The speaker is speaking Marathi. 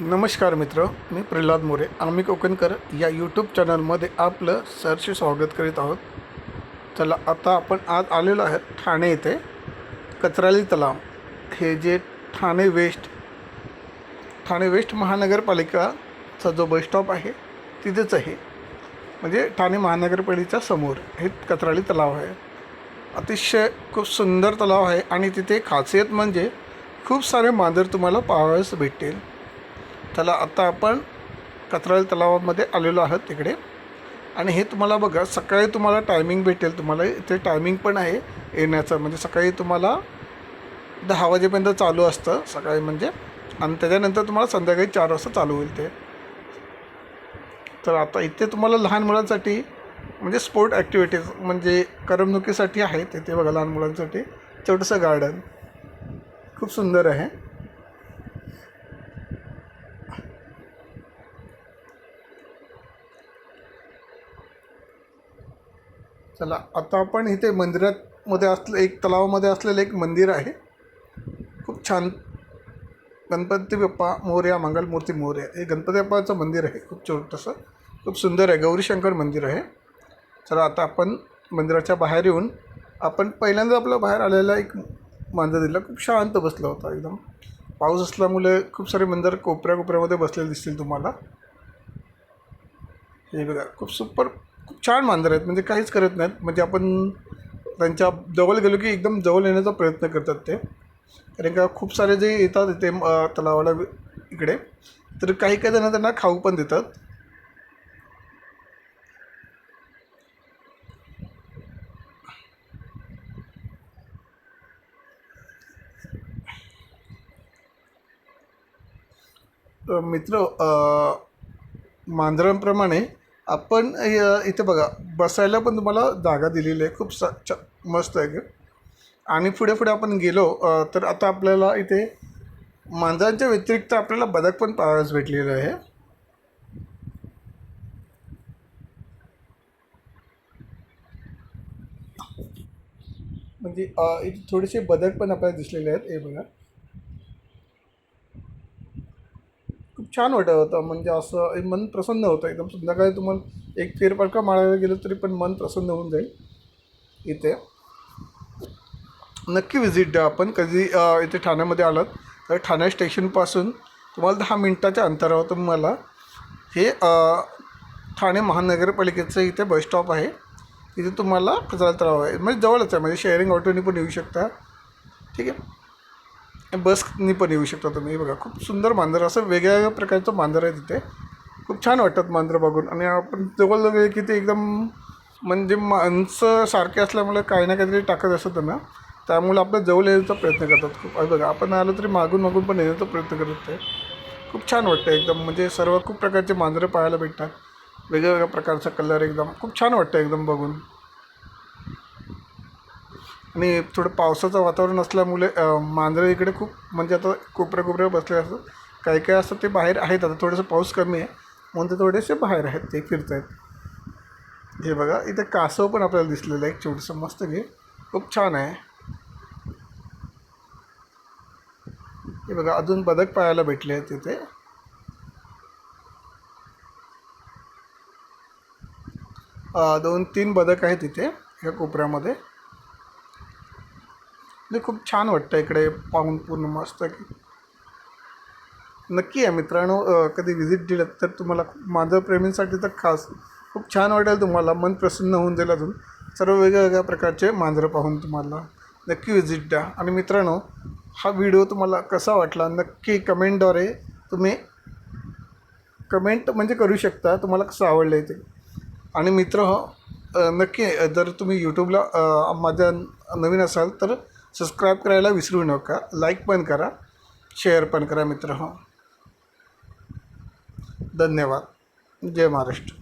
नमस्कार मित्र मी प्रल्हाद मोरे. आम्ही कोकणकर या यूट्यूब चॅनलमध्ये आपलं सरशी स्वागत करीत आहोत. चला आता आपण आज आलेलो आहे ठाणे येथे कचराली तलाव. हे जे ठाणे वेस्ट ठाणे वेस्ट महानगरपालिकाचा जो बसस्टॉप आहे तिथेच आहे. म्हणजे ठाणे महानगरपालिकेच्या समोर हे कचराली तलाव आहे. अतिशय खूप सुंदर तलाव आहे आणि तिथे खासियत म्हणजे खूप सारे मांजर तुम्हाला पाहावयास भेटतील. चला आता आपण कचराळी तलावामध्ये आलेलो आहोत तिकडे. आणि हे तुम्हाला बघा सकाळी तुम्हाला टायमिंग भेटेल. तुम्हाला इथे टायमिंग पण आहे येण्याचं. म्हणजे सकाळी तुम्हाला दहा वाजेपर्यंत चालू असतं सकाळी म्हणजे. आणि त्याच्यानंतर तुम्हाला संध्याकाळी चार वाजता चालू होईल ते. तर आता इथे तुम्हाला लहान मुलांसाठी म्हणजे स्पोर्ट ॲक्टिव्हिटीज म्हणजे करमणुकीसाठी आहे तिथे बघा लहान मुलांसाठी. छोटंसं गार्डन खूप सुंदर आहे. चला आता आपण इथे मंदिरात मध्ये असलं एक तलावामध्ये असलेलं एक मंदिर आहे. खूप छान. गणपती बाप्पा मोर्या मंगलमूर्ती मोर्या. हे गणपती बाप्पाचं मंदिर आहे खूप छोटंसं. खूप सुंदर आहे गौरीशंकर मंदिर आहे. चला आता आपण मंदिराच्या बाहेर येऊन आपण पहिल्यांदा आपलं बाहेर आलेला एक मांजर दिला. खूप शांत बसला होता एकदम. पाऊस असल्यामुळे खूप सारे मंदिर कोपऱ्या कोपऱ्यामध्ये बसलेले दिसतील तुम्हाला. हे बघा खूप सुपर खूप छान मांजर आहेत म्हणजे काहीच करत नाहीत. म्हणजे आपण त्यांच्या जवळ गेलो की एकदम जवळ येण्याचा प्रयत्न करतात ते. कारण का खूप सारे जे येतात इथे तलावाला इकडे तर काही काही जण त्यांना खाऊ पण देतात. मित्र मांजरांप्रमाणे आपण इथे बघा बसायला पण तुम्हाला जागा दिलेली आहे. खूप स छ मस्त आहे की आणि पुढे पुढे आपण गेलो तर आता आपल्याला इथे मांजरांच्या व्यतिरिक्त आपल्याला बदक पण पाहायला भेटलेलं आहे. म्हणजे इथे थोडेसे बदक पण आपल्याला दिसलेले आहेत. हे बघा. खूप छान वाटत होतं. म्हणजे असं मन प्रसन्न होतं एकदम. संध्याकाळी तुम्हाला एक फेरफटका मारायला गेलं तरी पण मन प्रसन्न होऊन जाईल इथे. नक्की व्हिजिट द्या आपण. कधी इथे ठाण्यामध्ये आलात तर ठाणे स्टेशनपासून तुम्हाला दहा मिनटाच्या अंतरावर तुम्हाला हे ठाणे महानगरपालिकेचं इथे बस स्टॉप आहे. तिथे तुम्हाला कचरा तलाव आहे. म्हणजे जवळच आहे. म्हणजे शेअरिंग ऑटोनी पण येऊ शकता. ठीक आहे? बसनी पण येऊ शकता तुम्ही. हे बघा खूप सुंदर मांजर असं वेगळ्या प्रकारचं मांजर आहे तिथे. खूप छान वाटतात मांजर बघून. आणि आपण जवळ गेले की ते एकदम म्हणजे माणसं सारखे असल्यामुळे काही ना काहीतरी टाकत असतं त्यांना त्यामुळे आपल्या जवळ येण्याचा प्रयत्न करतात खूप. बघा आपण आलो तरी मागून मागून पण येण्याचा प्रयत्न करत ते. खूप छान वाटतं एकदम. म्हणजे सर्व खूप प्रकारचे मांजरं पाहायला भेटतात. वेगवेगळ्या प्रकारचा कलर एकदम. खूप छान वाटतं एकदम बघून. आणि थोडं पावसाचं वातावरण असल्यामुळे मांजरं इकडे खूप म्हणजे आता कोपऱ्या कोपऱ्यावर बसले असतात काही काही असतात ते बाहेर आहेत. आता थोडंसं पाऊस कमी आहे. म्हणून ते थोडेसे बाहेर आहेत. ते फिरत आहेत हे बघा इथे कासव पण आपल्याला दिसलेलं आहे. एक छोटंसं मस्त घे खूप छान आहे. हे बघा अजून बदक पाहायला भेटले आहेत तिथे. दोन तीन बदक आहेत तिथे या कोपऱ्यामध्ये. म्हणजे खूप छान वाटतं इकडे पाहून पूर्ण मस्त. की नक्की आहे मित्रांनो कधी व्हिजिट दिलं तर तुम्हाला मांजरप्रेमींसाठी तर खास खूप छान वाटेल तुम्हाला. मन प्रसन्न होऊन जाईल अजून. सर्व वेगवेगळ्या प्रकारचे मांजरं पाहून तुम्हाला. नक्की व्हिजिट द्या. आणि मित्रांनो हा व्हिडिओ तुम्हाला कसा वाटला नक्की कमेंटद्वारे तुम्ही कमेंट म्हणजे करू शकता. तुम्हाला कसं आवडलं आहे ते. आणि मित्र हो नक्की जर तुम्ही यूट्यूबला माझ्या नवीन असाल तर सबस्क्राईब करायला विसरू नका. लाईक पण करा. शेअर पण करा मित्र हो. धन्यवाद. जय महाराष्ट्र.